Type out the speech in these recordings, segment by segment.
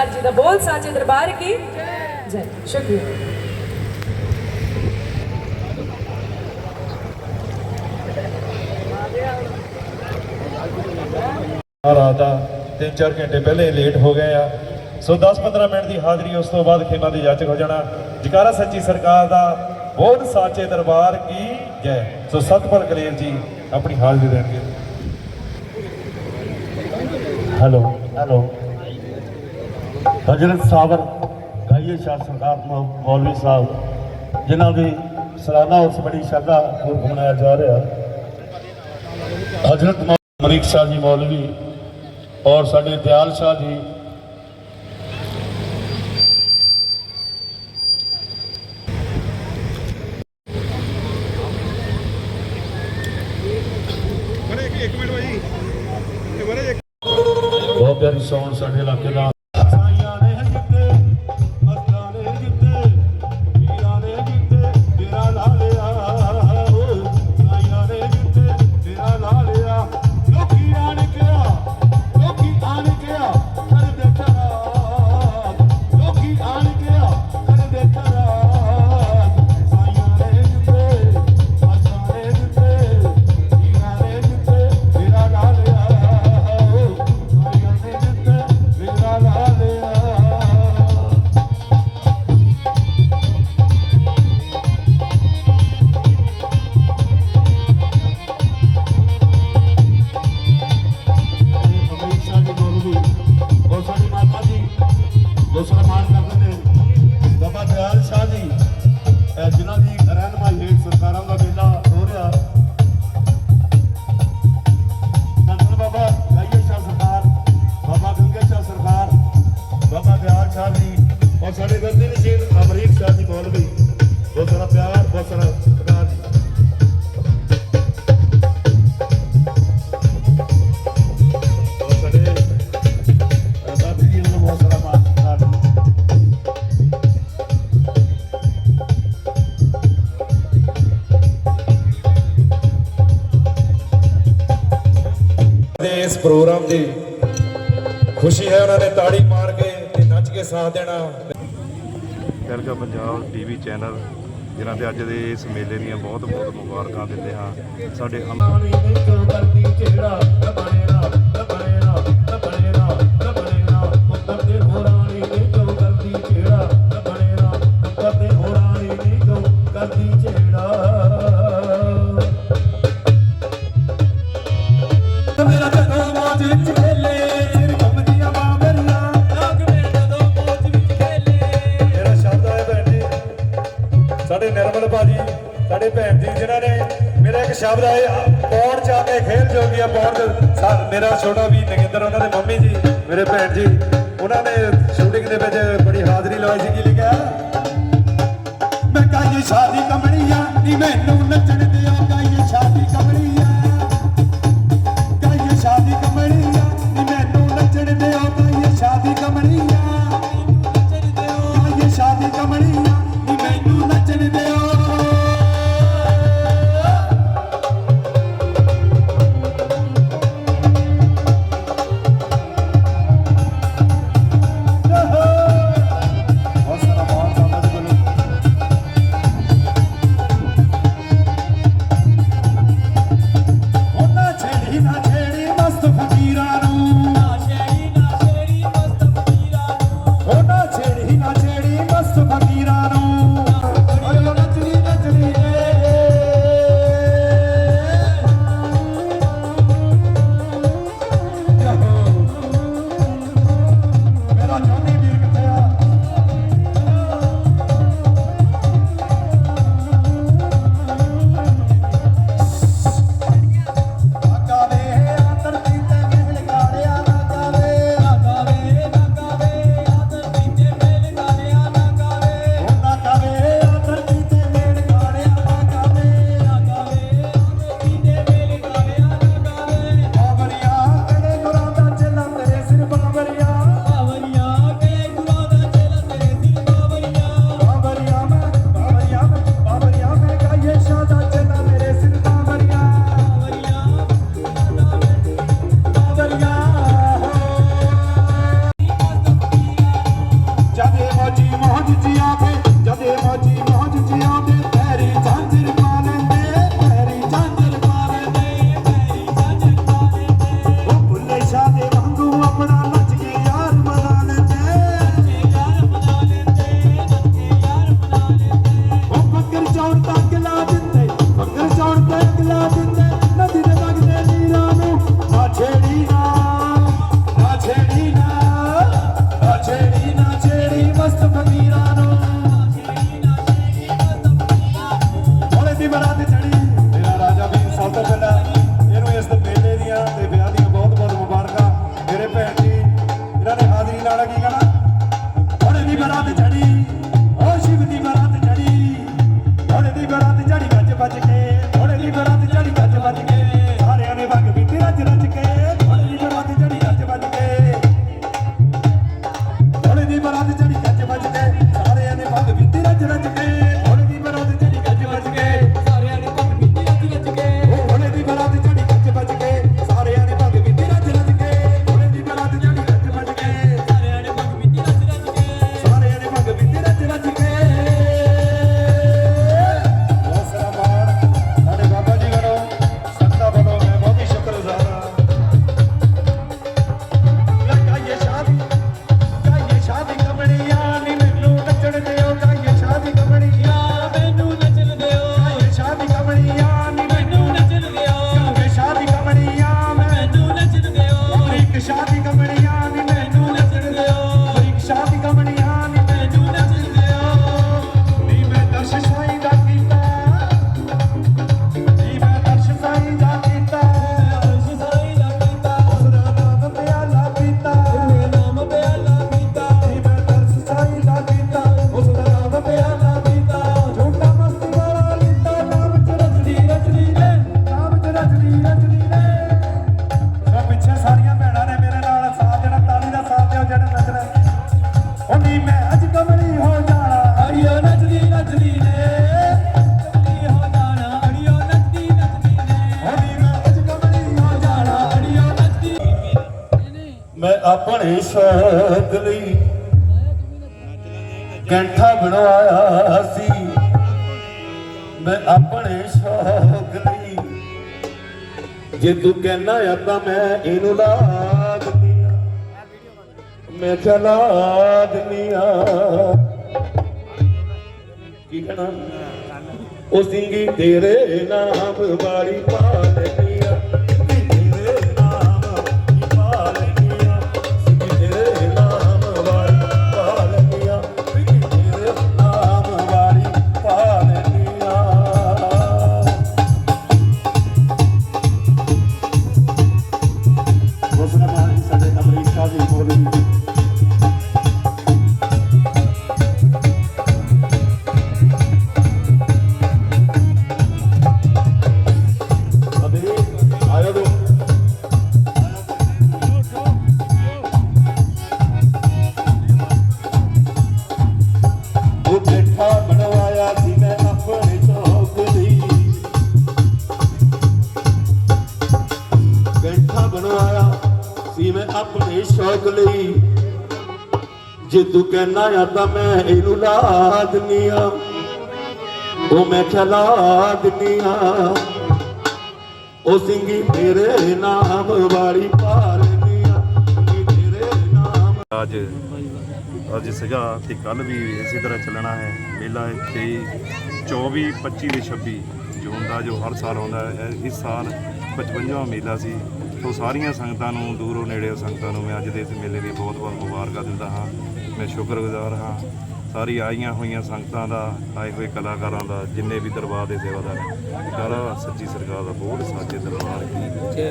ਜਕਾਰਾ ਕਹੀਏ ਸ਼ਾਹ ਸਰਕਾਰ ਜੀ ਦਾ ਬੋਲ ਸਾਚੇ ਦਰਬਾਰ ਕੀ ਜੈ ਸ਼ੁਕਰੀਆ ਆ ਰਾਤ ਦਾ 3-4 ਘੰਟੇ ਪਹਿਲੇ ਲੇਟ ਹੋ ਗਏ ਆ ਸੋ 10-15 ਮਿੰਟ ਦੀ ਹਾਜ਼ਰੀ ਉਸ ਤੋਂ ਬਾਅਦ ਖੇਮਾ ਦੀ ਜਾਚਕ ਹੋ ਜਾਣਾ ਜਕਾਰਾ ਸੱਚੀ ਸਰਕਾਰ ਦਾ ਬਹੁਤ ਸਾਚੇ ਦਰਬਾਰ ਕੀ ਜੈ ਸੋ ਸਤਪਾਲ ਕਲੇਰ ਜੀ ਆਪਣੀ ਹਾਜ਼ਰੀ ਦੇਣਗੇ हेलो हेलो ਹਜ਼ਰਤ ਸਾਬਰ ਗਾਈਏ ਸ਼ਾਹ ਸਰਕਾਰ ਮੌ- ਮੌਲਵੀ ਸਾਹਿਬ ਜਿਨ੍ਹਾਂ ਦੀ ਸਾਲਾਨਾ ਉਸ ਬੜੀ ਸ਼ਰਧਾ ਪੂਰਵਕ ਮਨਾਇਆ ਜਾ ਰਿਹਾ ਹਜ਼ਰਤ ਮੌ- ਅਮਰੀਕ ਸ਼ਾਹ ਜੀ ਮੌਲਵੀ ਔਰ ਸਾਡੇ ਦਿਆਲ ਸ਼ਾਹ ਜੀ ਬਹੁਤ ਪਿਆਰੀ ਸੌਣ ਸਾਡੇ ਇਲਾਕੇ ਦਾ ਪ੍ਰੋਗਰਾਮ ਦੀ ਖੁਸ਼ੀ ਹੈ ਉਹਨਾਂ ਨੇ ਤਾੜੀ ਮਾਰ ਕੇ ਤੇ ਨੱਚ ਕੇ ਸਾਥ ਦੇਣਾ। ਤਿਲਕਾ ਪੰਜਾਬ ਟੀਵੀ ਚੈਨਲ ਜਿਨ੍ਹਾਂ ਤੇ ਅੱਜ ਦੇ ਇਸ ਮੇਲੇ ਦੀਆਂ ਬਹੁਤ ਬਹੁਤ ਮੁਬਾਰਕਾਂ ਦਿੰਦੇ ਹਾਂ ਸਾਡੇ ਅਮ- ਪਾਣੀ ਨਹੀਂ ਕਿਉਂ ਕਰਦੀ ਚਿਹਰਾ ਰਬਣੇ ਨੇ ਮੇਰਾ ਇੱਕ ਸ਼ਬਦ ਹੈ ਪੌੜ ਚ ਕੇ ਖੇਲ ਜੋਗੀਆ ਪੌੜ ਮੇਰਾ ਛੋਟਾ ਵੀ ਨਗਿੰਦਰ, ਉਹਨਾਂ ਦੇ ਮੰਮੀ ਜੀ, ਮੇਰੇ ਭੈਣ ਜੀ, ਉਹਨਾਂ ਨੇ ਸ਼ੂਟਿੰਗ ਦੇ ਵਿੱਚ ਬੜੀ ਹਾਜ਼ਰੀ ਲਵਾਈ ਸੀ, ਕੀ ਲਿਖਿਆ? ਮੈਂ ਕਾਈ ਸ਼ਾਦੀ ਕਮੜੀਆਂ ਨੀ ਮੈਨੂੰ ਨੱਚਣ ਦਿਓ ਕਾਈ ਸ਼ਾਦੀ ਕਮੜੀਆਂ ਸ਼ੌਕ ਲਈ ਕੈਂਠਾ ਬਣਵਾਇਆ ਸੀ। ਮੈਂ ਆਪਣੇ ਸ਼ੌਕ ਲਈ। ਜੇ ਤੂੰ ਕਹਿਣਾ ਆ ਤਾਂ ਮੈਂ ਇਹਨੂੰ ਲਾਦ ਦਿੰਦੀ ਆ ਮੈਂ ਚਲਾ ਦਿੰਦੀ ਆ ਕੀ ਕਹਿਣਾ? ਉਹ ਸਿੰਘੀ ਤੇਰੇ ਨਾਮ ਵਾਲੀ ਪਾ ਲੈਂਦੀ ਆਪਣੇ ਸ਼ੌਕ ਲਈ। ਜੇ ਤੂੰ ਕਹਿਣਾ ਆ ਤਾਂ ਮੈਂ ਇਹਨੂੰ ਲਾ ਦਿੰਨੀ ਆ। ਉਹ ਮੈਂ ਕਿਹਾ ਦਿੰਨੀ ਆ। ਉਹ ਸਿੰਘੀ ਤੇਰੇ ਨਾਮ ਵਾਲੀ ਪਾ ਆ। ਤੇਰੇ ਨਾਮ ਅੱਜ ਅੱਜ ਸੀਗਾ ਤੇ ਕੱਲ ਵੀ ਇਸੇ ਤਰ੍ਹਾਂ ਚੱਲਣਾ ਹੈ। ਮੇਲਾ ਇੱਥੇ 24 25 ਤੇ 26 ਜੂਨ ਦਾ ਜੋ ਹਰ ਸਾਲ ਆਉਂਦਾ ਹੈ, ਇਸ ਸਾਲ 55ਵਾਂ ਮੇਲਾ ਸੀ। ਸੋ ਸਾਰੀਆਂ ਸੰਗਤਾਂ ਨੂੰ, ਦੂਰੋਂ ਨੇੜਿਓਂ ਸੰਗਤਾਂ ਨੂੰ ਮੈਂ ਅੱਜ ਦੇ ਇਸ ਮੇਲੇ ਦੀ ਬਹੁਤ ਬਹੁਤ ਮੁਬਾਰਕਾਂ ਦਿੰਦਾ ਹਾਂ। ਮੈਂ ਸ਼ੁਕਰਗੁਜ਼ਾਰ ਹਾਂ, ਸਾਰੀ ਆਈਆਂ ਹੋਈਆਂ ਸੰਗਤਾਂ ਦਾ, ਆਏ ਹੋਏ ਕਲਾਕਾਰਾਂ ਦਾ, ਜਿੰਨੇ ਵੀ ਦਰਬਾਰ ਦੇ ਸੇਵਾਦਾਰ ਸਾਰਾ ਸੱਚੀ ਸਰਕਾਰ ਦਾ ਬਹੁਤ ਸਾਜੇ ਦਰਬਾਰ ਕੀ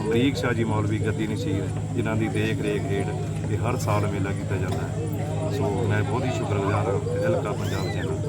ਅਮਰੀਕ ਸ਼ਾਹ ਜੀ ਮੌਲਵੀ ਗੱਦੀ ਨਸ਼ੀਰ, ਜਿਨ੍ਹਾਂ ਦੀ ਦੇਖ ਰੇਖ ਹੇਠ ਇਹ ਹਰ ਸਾਲ ਮੇਲਾ ਕੀਤਾ ਜਾਂਦਾ ਹੈ। ਸੋ ਮੈਂ ਬਹੁਤ ਹੀ ਸ਼ੁਕਰਗੁਜ਼ਾਰ ਹਾਂ, ਹਲਕਾ ਪੰਜਾਬ ਚੈਨਲ